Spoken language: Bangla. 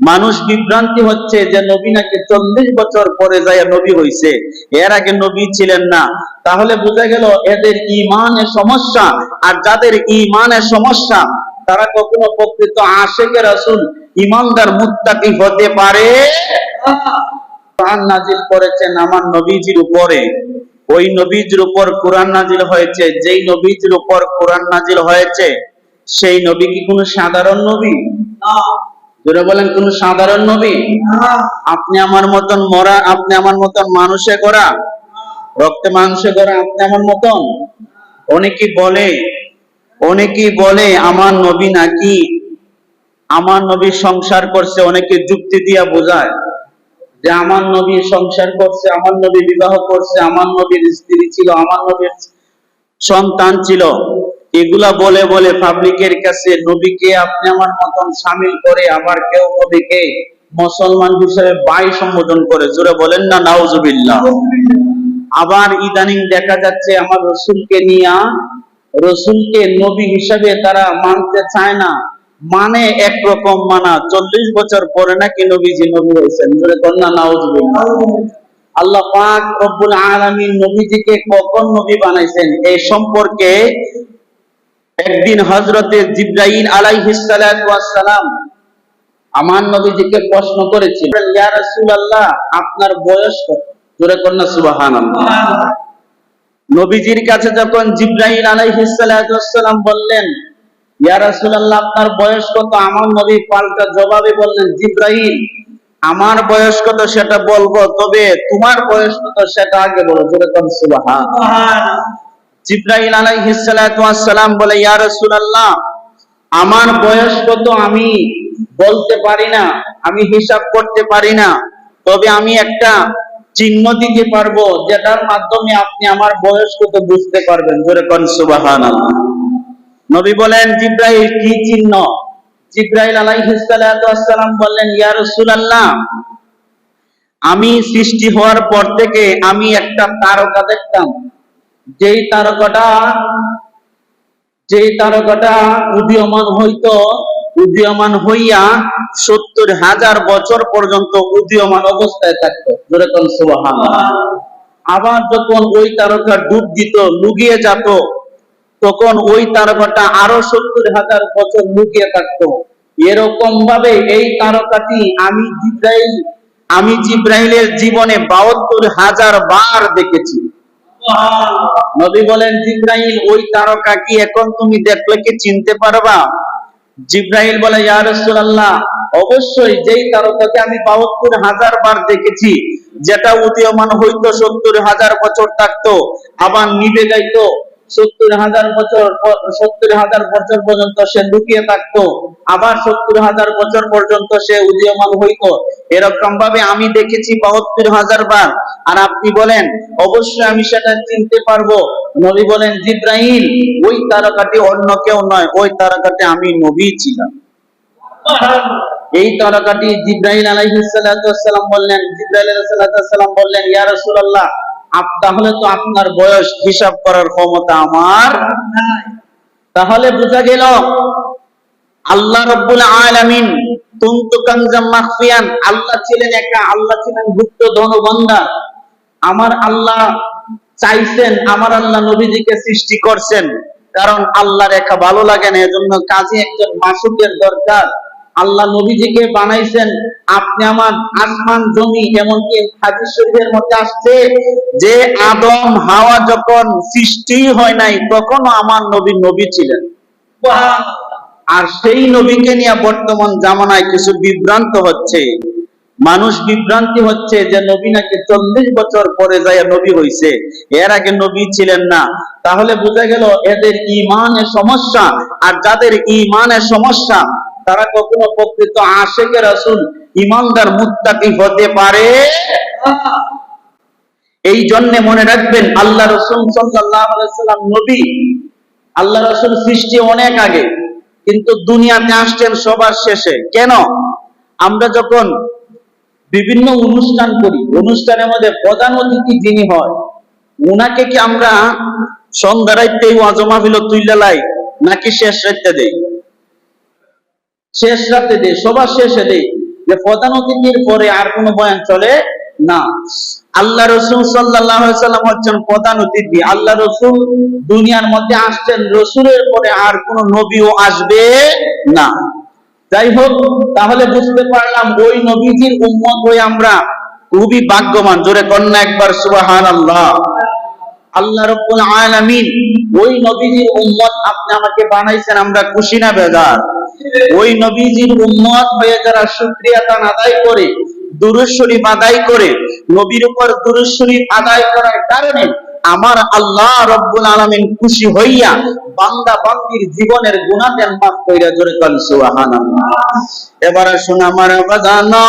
মানুষ বিভ্রান্তি হচ্ছে যে নবী নাকি চল্লিশ বছর পরে যায় নবী হইছে। এর আগে নবী ছিলেন না। তাহলে বোঝা গেল এদের ইমানের সমস্যা। আর যাদের ইমানের সমস্যা, তারা কখনো প্রকৃত আশেকে রাসুল, ইমানদার, মুত্তাকি হতে পারে? কোরআন নাজিল করেছেন আমার নবীজির উপরে। ওই নবীজির উপর কোরআন নাজিল হয়েছে। যেই নবীজির উপর কোরআন নাজিল হয়েছে, সেই নবী কি কোনো সাধারণ নবী? জোরে বলেন কোন সাধারণ নবী? আপনি আমার মতন মরা আপনি আমার মতন মানুষে করা রক্তে মাংসে করা আপনি আমার মতন? অনেকেই বলে অনেকেই বলে আমার নবী নাকি আমার নবী সংসার করছে। অনেকে যুক্তি দিয়া বোঝায় যে আমার নবী সংসার করছে আমার নবী বিবাহ করছে আমার নবীর স্ত্রী ছিল আমার নবীর সন্তান ছিল। এগুলা বলে বলে পাবলিকের কাছে, নবীকে আপনি আমার মতন সামিল করে আবার কেউ নবীকে মুসলমান হিসেবে বাই সম্বোধন করে, জোরে বলেন না, নাউজুবিল্লাহ। আবার ইদানিং দেখা যাচ্ছে আমার রসুলকে নিয়ে, রসুলকে নবী হিসাবে তারা মানতে চায় না। মানে একরকম মানা, চল্লিশ বছর পরে নাকি নবীজি নবী হয়েছেন, জোরে কন্যা নাউজুবিল্লাহ। আল্লাহ পাক রব্বুল আলামিন নবীজিকে কখন নবী বানাইছেন? এই সম্পর্কে একদিন হযরতে জিবরাইল আলাইহিস সালাতু ওয়াস সালাম আমার নবীজিকে প্রশ্ন করেছিলেন ইয়া রাসূলুল্লাহ, আপনার বয়স কত? জোরে কন্যা সুবহানাল্লাহ। নবীজির কাছে যখন জিবরাইল আলাইহিস সালাতু ওয়াস সালাম বললেন, ইয়া রাসূলুল্লাহ, আপনার বয়স কত? আমার নবী পাল্টা জবাবে বললেন, জিবরাইল, আমার বয়স কত সেটা বলব, তবে তোমার বয়স কত সেটা আগে বলো। জোরে কোন সুবহান জিব্রাইল আলাইহিস সালাতু ওয়াস সালাম বলে, ইয়া রাসূলুল্লাহ, আমার বয়স কত আমি বলতে পারি না, আমি হিসাব করতে পারি না, তবে আমি একটা চিহ্ন দিতে পারব যেটার মাধ্যমে আপনি আমার বয়স কত বুঝতে পারবেন। জোরে কোন, সুবহানাল্লাহ। নবী বলেন, জিব্রাইল, কি চিহ্ন? জিব্রাইল আলাইহিস সালাতু ওয়াস সালাম বললেন, ইয়া রাসূলুল্লাহ, আমি সৃষ্টি হওয়ার পর থেকে আমি একটা তারকা দেখতাম। যেই তারকাটা যেই তারকাটা উদীয়মান হইতো, উদীয়মান হইয়া সত্তর হাজার বছর পর্যন্ত উদীয়মান অবস্থায় থাকতো। জোরে কোন সুবহানাল্লাহ। আবার যখন ওই তারকা ডুব দিত, লুকিয়ে যেত, তখন ওই তারকাটা আরও সত্তর হাজার বছর লুকিয়ে থাকতো। এরকম ভাবে এই তারকাটি আমি জিব্রাইল, আমি জিব্রাইলের জীবনে বাহাত্তর হাজার বার দেখেছি। নবী বলেন, জিব্রাইল, ওই তারকা কি এখন তুমি দেখলে কি চিনতে পারবা? জিব্রাইল বলে, ইয়া রাসূলুল্লাহ, অবশ্যই যেই তারকাকে আমি বাহাত্তর হাজার বার দেখেছি, যেটা উদীয়মান হইতো সত্তর হাজার বছর থাকতো, আবার নিভে যাইতো সত্তর হাজার বছর সত্তর হাজার বছর পর্যন্ত সে লুকিয়ে থাকতো। আবার সত্তর হাজার বছর পর্যন্ত সে উদীয়মান হইতো। এরকম ভাবে আমি দেখেছি বাহাত্তর হাজার বার। আর আপনি বলেন, অবশ্যই আমি সেটা চিনতে পারব। নবী বলেন জিব্রাহিম ওই তারকাটি অন্য কেউ নয়। ওই তারকাটি আমি নবী ছিলাম। এই তারকাটি জিব্রাহিম আলাইহিস ওয়াসসালাম বললেন, জিব্রাইল আলাইহিস ওয়াসসালাম বললেন, ইয়া রাসূলুল্লাহ তাহলে তো আপনার বয়স হিসাব করার ক্ষমতা আমার। তাহলে বোঝা গেল, আল্লাহ রব্বুল আলামিন তুন্তু কানজাম মাখফিয়ান আল্লাহ ছিলেন একা, আল্লাহ ছিলেন গুপ্ত ধনবন্দা আমার আল্লাহ চাইছেন, আমার আল্লাহ নবীজিকে সৃষ্টি করছেন। কারণ আল্লাহর একা ভালো লাগে না, এজন্য কাজী একজন মাসুকের দরকার। আল্লাহ নবীজিকে বানাইছেন আপনি আমার আসমান জমি এমনকি হাদিস শরীফের মধ্যে আসছে যে আদম হাওয়া যখন সৃষ্টি হয় নাই তখনও আমার নবী নবী ছিলেন। আর সেই নবীকে নিয়ে বর্তমান জামানায় কিছু বিভ্রান্ত হচ্ছে। মানুষ বিভ্রান্তি হচ্ছে যে নবী নাকি চল্লিশ বছর পরে যায় নবী হইছে। এর আগে নবী ছিলেন না। তাহলে বোঝা গেল এদের ইমানের সমস্যা। আর যাদের ইমানের সমস্যা তারা কখনো প্রকৃত আশেকে রাসুল, ইমানদার, মুত্তাকি হতে পারে? এই জন্যে মনে রাখবেন, আল্লাহ রসুল সাল্লাম নবী। আল্লাহ রসুল সৃষ্টি অনেক আগে, কিন্তু দুনিয়াতে আসছেন সবার শেষে। কেন? আমরা যখন বিভিন্ন অনুষ্ঠান করি, অনুষ্ঠানের মধ্যে প্রধান অতিথি যিনি হয়, উনাকে কি আমরা সন্ধ্যা রাইতে ওয়াজমা বিল তুইলা লাই, নাকি শেষ রাইতে দেই? শেষ রাতে দেই, সবার শেষে দেই, যে প্রধান অতিথির পরে আর কোনো বয়ান চলে না। আল্লাহ রসুল সাল্লাম হচ্ছেন প্রধান অতিথি। আল্লাহ রসুল দুনিয়ার মধ্যে আসছেন, রসুলের পরে আর কোন নবীও আসবে না। যাই হোক, তাহলে বুঝতে পারলাম ওই নবীজির উম্মত হয়ে আমরা খুবই ভাগ্যবান। জোরে কন্যা একবার সুবাহান আল্লাহ আল্লাহ রব্বুল আলামিন, ওই নবীজির উম্মত আপনি আমাকে বানাইছেন, আমরা খুশি না, বেজার। ওই নবীজির উম্মত হয়ে যারা শুকরিয়া তান আদায় করে, দুরুদ শরীফ আদায় করে, নবীর উপর দুরুদ শরীফ আদায় করার কারণে আমার আল্লাহ রব্বুল আলামিন খুশি হইয়া বান্দা বান্দির জীবনের গুণাতে মাফ কইরা জোরে কন, সুবহানাল্লাহ। এবারে শোনা আমার বাজানা